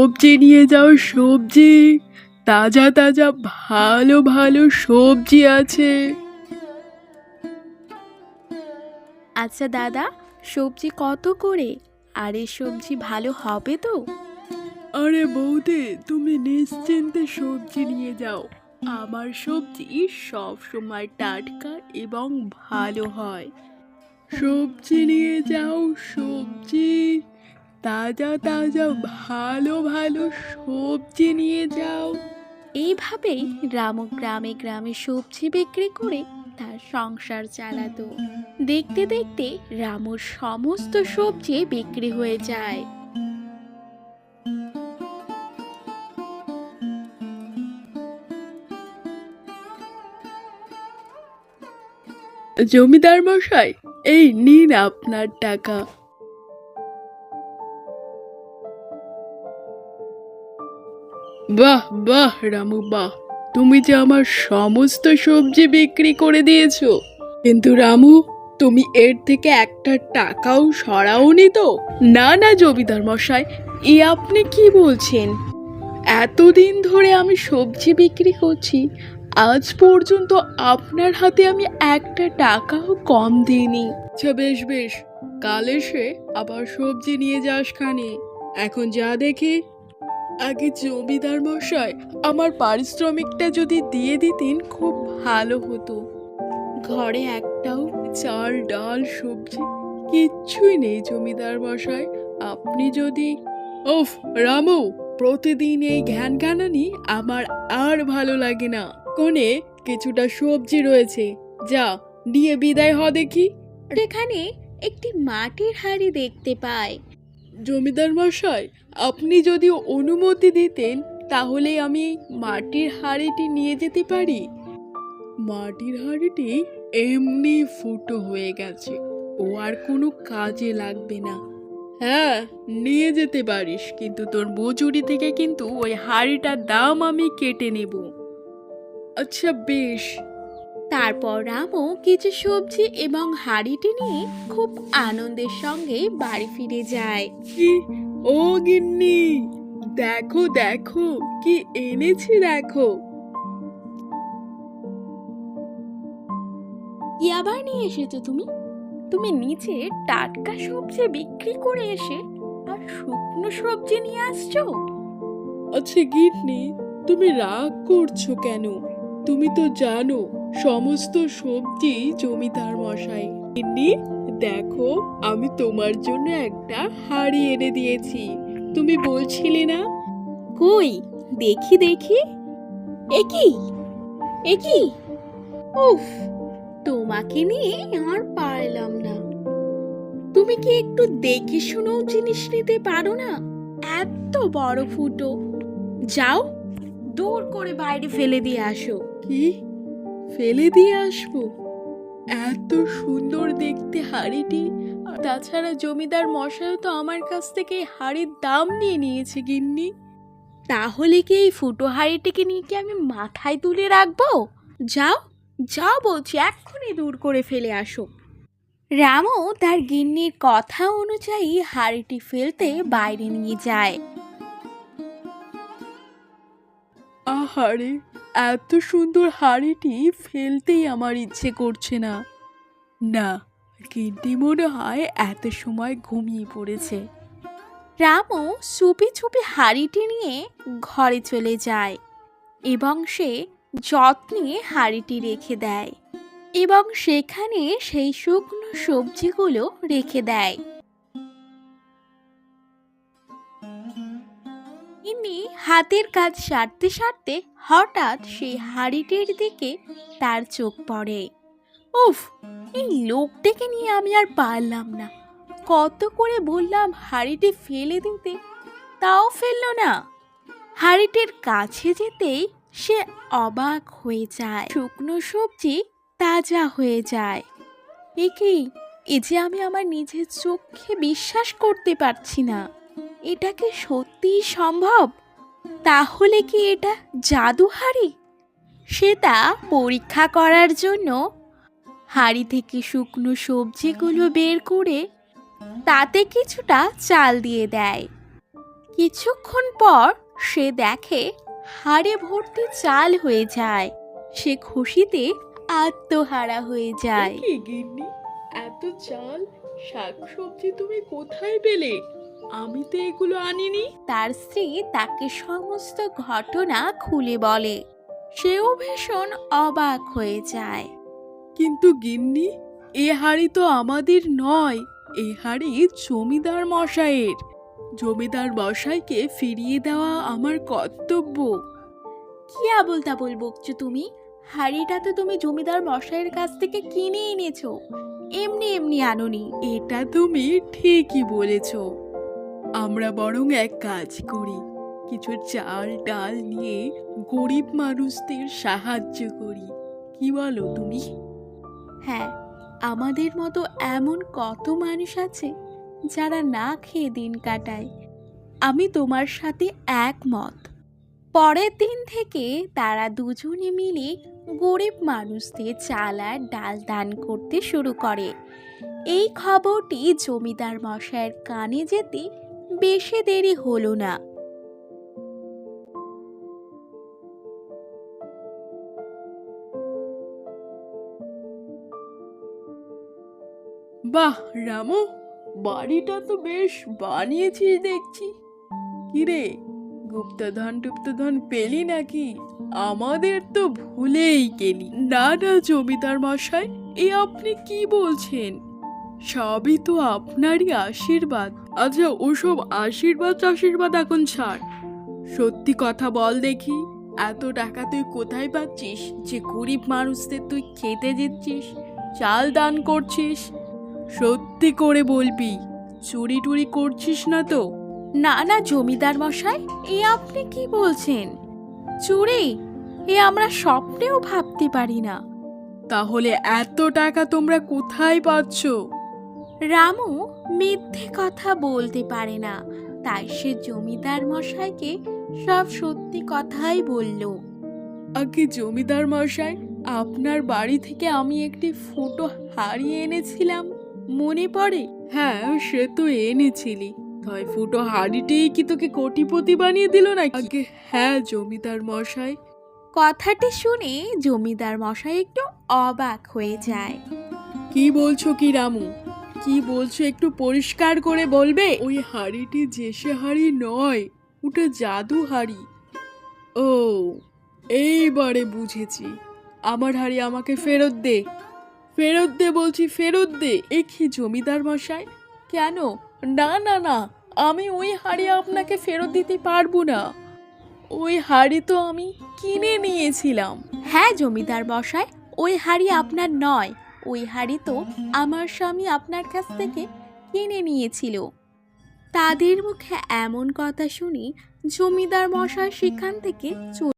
সবজি নিয়ে যাও সবজি। তাজা তাজা ভালো ভালো সবজি আছে। আচ্ছা দাদা সবজি কত করে? আর এই সবজি ভালো হবে তো? আরে বৌদি তুমি নিশ্চিন্তে সবজি নিয়ে যাও। আমার সবজি সব সময় টাটকা এবং ভালো হয়। সবজি নিয়ে যাও সবজি। তাজা তাজা ভালো ভালো সবজি নিয়ে যাও। এইভাবেই রামু গ্রামে গ্রামে সবজি বিক্রি করে তার সংসার চালাতো। দেখতে দেখতে রামুর সমস্ত সবজি বিক্রি হয়ে যায়। জমিদার মশাই এই নিন আপনার টাকা। বাহ বাহ, রামু, বাহ। তুমি যে আমার সমস্ত সবজি বিক্রি করে দিয়েছ। কিন্তু রামু, তুমি এর থেকে একটা টাকাও সরাওনি তো। না না, জমিদার মশাই, এ আপনি কি বলছেন? এতদিন ধরে আমি সবজি বিক্রি করছি, আজ পর্যন্ত আপনার হাতে আমি একটা টাকাও কম দিইনি। আচ্ছা বেশ বেশ। কাল এসে আবার সবজি নিয়ে যাস খানে। এখন যা দেখি আগে জমিদার মশাই আমার পারিশ্রমিকটা যদি দিয়ে দিতেন, খুব ভালো হতো। ঘরে একটাও চাল, ডাল, সবজি কিচ্ছুই নেই জমিদার মশাই। আপনি যদি ওফ, রামু, প্রতিদিন এই ঘ্যান ঘ্যানানি আমার আর ভালো লাগে না। কোণে কিছুটা সবজি রয়েছে। যা নিয়ে বিদায় হ দেখি। সেখানে একটি মাটির হাঁড়ি দেখতে পায়। জমিদার মশাই, আপনি যদি অনুমতি দিতেন, তাহলে আমি মাটির হাঁড়িটি নিয়ে যেতে পারি। মাটির হাঁড়িটি এমনি ফুটো হয়ে গেছে, ও আর কোনো কাজে লাগবে না। হ্যাঁ নিয়ে যেতে পারিস, কিন্তু তোর মজুরি থেকে কিন্তু ওই হাঁড়িটার দাম আমি কেটে নেব। আচ্ছা বেশ। তারপর রামু কিছু সবজি এবং হাঁড়িটি নিয়ে খুব আনন্দের সঙ্গে বাড়ি ফিরে যায়। ও গিন্নি দেখো দেখো কি এনেছি দেখো। কি আবার নিয়ে এসেছ তুমি? তুমি নিচে টাটকা সবজি বিক্রি করে এসে আর শুকনো সবজি নিয়ে আসছো? আচ্ছা গিন্নি তুমি রাগ করছ কেন? তুমি তো জানো সমস্ত সবজি জমিদার মশাই। গিন্নি দেখো আমি তোমার জন্য একটা হাড়ি এনে দিয়েছি। তুমি বলছিলে না? কই? দেখি দেখি। একই একই উফ তোমাকে নিয়ে আর পারলাম না। তুমি কি একটু দেখে শুনেও জিনিস নিতে পারো না? এত বড় ফুটো। যাও দূর করে বাইরে ফেলে দিয়ে আসো। কি? ফেলে দিয়ে আসব। এত সুন্দর দেখতে হাড়িটি। তাছাড়া জমিদার মশাইও তো আমার কাছ থেকে হাড়ির দাম নিয়ে নিয়েছে, গিন্নি। তাহলে কি এই ফুটো হাঁড়িটিকে নিয়ে কি আমি মাথায় তুলে রাখব? যাও যাও বলছি, এক্ষুনি দূর করে ফেলে আসো। রামও তার গিন্নির কথা অনুযায়ী হাঁড়িটি ফেলতে বাইরে নিয়ে যায়। আহারে এত সুন্দর হাড়িটি ফেলতেই আমার ইচ্ছে করছে না। না, গিন্নি মনে হয় এত সময় ঘুমিয়ে পড়েছে। রামও চুপি চুপি হাঁড়িটি নিয়ে ঘরে চলে যায় এবং সে যত্নে হাঁড়িটি রেখে দেয় এবং সেখানে সেই শুকনো সবজিগুলো রেখে দেয়। ইনি হাতের কাজ সারতে সারতে হঠাৎ সেই হাঁড়িটির দিকে তার চোখ পড়ে। উফ, এই লোকটাকে নিয়ে আমি আর পারলাম না। কত করে বললাম হাঁড়িটি ফেলে দিতে, তাও ফেলল না। হাঁড়িটির কাছে যেতেই সে অবাক হয়ে যায়। শুকনো সবজি তাজা হয়ে যায়। এ কি? এ যে আমি আমার নিজের চোখে বিশ্বাস করতে পারছি না। এটা কি সত্যিই সম্ভব? তাহলে কি এটা জাদু হাঁড়ি সেটা পরীক্ষা করার জন্য হাঁড়ি থেকে শুকনো সবজিগুলো বের করে তাতে কিছুটা চাল দিয়ে দেয়। কিছুক্ষণ পর সে দেখে হাড়ে ভর্তি চাল হয়ে যায়। সে খুশিতে আত্মহারা হয়ে যায়। এত চাল, শাকসবজি তুমি কোথায় পেলে? আমি তো এগুলো আনিনি। তার স্ত্রী তাকে সমস্ত ঘটনা খুলে বলে। সেও ভীষণ অবাক হয়ে যায়। কিন্তু গিন্নি এ হাড়ি তো আমাদের নয়। এ হাড়ি জমিদার মশাইয়ের। জমিদার মশাইকে ফিরিয়ে দেওয়া আমার কর্তব্য। কি আবল তাবল বকছো তুমি? হাড়িটা তো তুমি জমিদার মশাইয়ের কাছ থেকে কিনে এনেছো। এমনি এমনি আনোনি। এটা তুমি ঠিকই বলেছ। আমরা বরং এক কাজ করি, কিছু চাল ডাল নিয়ে গরিব মানুষদের সাহায্য করি। কি বলো তুমি? হ্যাঁ আমাদের মতো এমন কত মানুষ আছে যারা না খেয়ে দিন কাটায়। আমি তোমার সাথে একমত। পরের দিন থেকে তারা দুজনে মিলে গরিব মানুষদের চাল আর ডাল দান করতে শুরু করে। এই খবরটি জমিদার মশাইয়ের কানে যেতে বেশি দেরি হলো না। বাহ, রামু, বাড়িটা তো বেশ বানিয়েছিস দেখছি। কিরে, গুপ্তধন টুপ্তধন পেলি নাকি? আমাদের তো ভুলেই গেলি। না না, জমিদার মশাই, এ আপনি কি বলছেন? সবই তো আপনারই আশীর্বাদ। আচ্ছা ওসব আশীর্বাদ আশীর্বাদ এখন ছাড়। সত্যি কথা বল দেখি এত টাকা তুই কোথায় পাচ্ছিস? যে গরিব মানুষদের তুই খেতে দিচ্ছিস চাল দান করছিস। সত্যি করে বলবি চুরি টুরি করছিস না তো? না না জমিদার মশাই এ আপনি কি বলছেন? চুরি? এ আমরা স্বপ্নেও ভাবতে পারি না। তাহলে এত টাকা তোমরা কোথায় পাচ্ছ? রামু মিথ্যে কথা বলতে পারে না। তাই সে জমিদার মশাইকে সব সত্যি কথাই বলল। আগে জমিদার মশাই আপনার বাড়ি থেকে আমি একটি ফটো হারিয়ে এনেছিলাম। মনে পড়ে? হ্যাঁ সে তো এনেছিলি। তাই ফুটো হাড়িটিই কি তোকে কোটিপতি বানিয়ে দিল না আগে হ্যাঁ জমিদার মশাই। কথাটি শুনে জমিদার মশাই একটু অবাক হয়ে যায়। কি বলছো কি রামু? কি বলছো, একটু পরিষ্কার করে বলবে? ওই হাড়িটি জেসে হাড়ি নয়, ওটা জাদু হাড়ি। ও, এইবারে বুঝেছি। আমার হাড়ি আমাকে ফেরত দে। ফেরত দে বলছি, ফেরত দে। এ কি জমিদার মশাই? কেন? না না না, আমি ওই হাড়ি আপনাকে ফেরত দিতে পারব না। ওই হাড়ি তো আমি কিনে নিয়েছিলাম। হ্যাঁ জমিদার মশাই, ওই হাড়ি আপনার নয় ওই হাড়ি তো আমার স্বামী আপনার কাছ থেকে কিনে নিয়েছিল। তাদের মুখে এমন কথা শুনি জমিদার মশাই সেখান থেকে